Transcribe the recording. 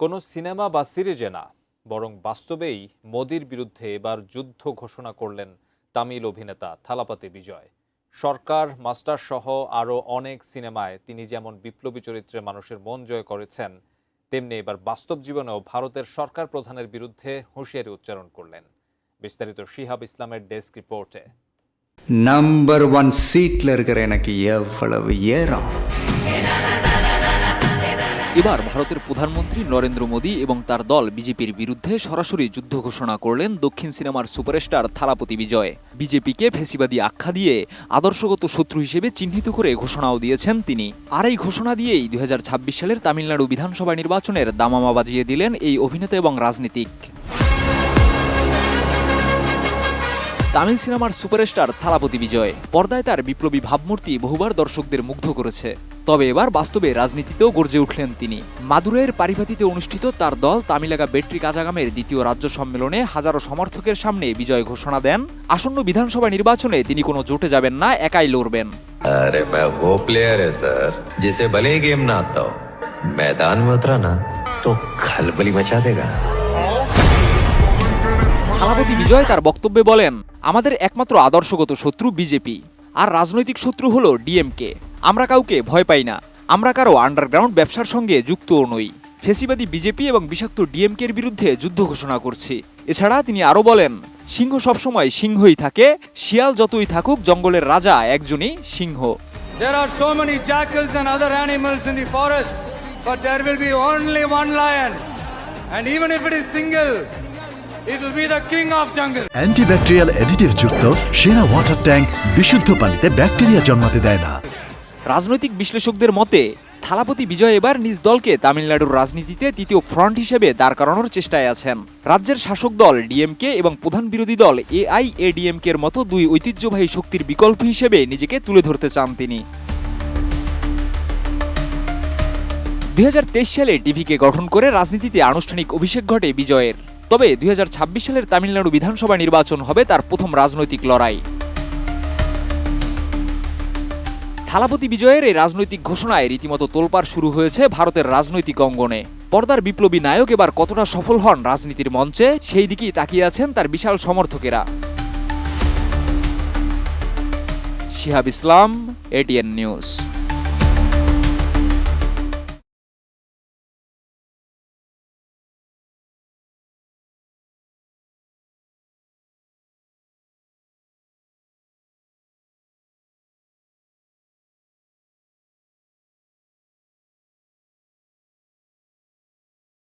কোনো সিনেমা বা সিরিজে না বরং বাস্তবেই মোদির বিরুদ্ধে এবার যুদ্ধ ঘোষণা করলেন তামিল অভিনেতা থালাপাতি বিজয় সরকার মাস্টার সহ আরও অনেক সিনেমায় তিনি যেমন বিপ্লবী চরিত্রে মানুষের মন জয় করেছেন তেমনি এবার বাস্তব জীবনেও ভারতের সরকার প্রধানের বিরুদ্ধে হুঁশিয়ারি উচ্চারণ করলেন বিস্তারিত শিহাব ইসলামের ডেস্ক রিপোর্টে நம்பர் ஒன் சீட்டில் இருக்கிற எனக்கு எவ்வளவு ஏறம் এবার ভারতের প্রধানমন্ত্রী নরেন্দ্র মোদী এবং তার দল বিজেপির বিরুদ্ধে সরাসরি যুদ্ধ ঘোষণা করলেন দক্ষিণ সিনেমার সুপারস্টার থালাপতি বিজয়। বিজেপিকে ফেসিবাদী আখ্যা দিয়ে আদর্শগত শত্রু হিসেবে চিহ্নিত করে ঘোষণাও দিয়েছেন তিনি। আর এই ঘোষণা দিয়েই দু হাজার ছাব্বিশ সালের তামিলনাড়ু বিধানসভা নির্বাচনের দামামা বাজিয়ে দিলেন এই অভিনেতা এবং রাজনীতিক। তামিল সিনেমার সুপারস্টার থালাপতি বিজয় পর্দায় তার বিপ্লবী ভাবমূর্তি বহুবার দর্শকদের মুগ্ধ করেছে তবে এবার বাস্তবে রাজনীতিতেও গর্জে উঠলেন তিনি মাদুরের পারিভাতিতে অনুষ্ঠিত তার দল তামিলাগা বেট্রি কাজাগামের দ্বিতীয় রাজ্য সম্মেলনে হাজারো সমর্থকের সামনে বিজয় ঘোষণা দেন আসন্ন বিধানসভা নির্বাচনে তিনি কোনো জোটে যাবেন না একাই লড়বেন अरे मैं वो प्लेयर है सर जिसे भले ही गेम ना आता हो मैदान में उतरा ना तो खलबली मचा देगा থালাপতি বিজয় তার বক্তব্যে বলেন আমাদের একমাত্র আদর্শগত শত্রু বিজেপি আর রাজনৈতিক শত্রু হলো ডিএমকে আমরা কাউকে ভয় পাই না। আমরা কারও আন্ডারগ্রাউন্ড ব্যবসার সঙ্গে যুক্তও নই। ফেসিবাদী বিজেপি এবং বিষাক্ত ডিএমকের বিরুদ্ধে যুদ্ধ ঘোষণা করছি। এছাড়া তিনি আরও বলেন সিংহ সবসময় সিংহই থাকে শিয়াল যতই থাকুক জঙ্গলের রাজা একজনই সিংহ। But there will be only one lion. And even if it is single, it will be the king of jungle. Antibacterial additive যুক্ত সেরা ওয়াটার ট্যাঙ্ক বিশুদ্ধ পানিতে ব্যাকটেরিয়া জন্মাতে দেয় না। রাজনৈতিক বিশ্লেষকদের মতে থালাপতি বিজয় এবার নিজ দলকে তামিলনাড়ুর রাজনীতিতে তৃতীয় ফ্রন্ট হিসেবে দাঁড় করানোর চেষ্টায় আছেন। রাজ্যের শাসক দল ডিএমকে এবং প্রধান বিরোধী দল এআইএডিএমকে এর মতো দুই ঐতিহ্যবাহী শক্তির বিকল্প হিসেবে নিজেকে তুলে ধরতে চান তিনি। দুই হাজার তেইশ সালে টিভিকে গঠন করে রাজনীতিতে আনুষ্ঠানিক অভিষেক ঘটে বিজয়ের। তবে দুই হাজার ছাব্বিশ সালের তামিলনাড়ু বিধানসভা নির্বাচন হবে তার প্রথম রাজনৈতিক লড়াই। থালাপতি বিজয়ের এই রাজনৈতিক ঘোষণায় রীতিমতো তোলপাড় শুরু হয়েছে ভারতের রাজনৈতিক অঙ্গনে। পর্দার বিপ্লবী নায়ক এবার কতটা সফল হন রাজনীতির মঞ্চে, সেই দিকেই তাকিয়ে আছেন তার বিশাল সমর্থকেরা। শিহাব ইসলাম এটিএন নিউজ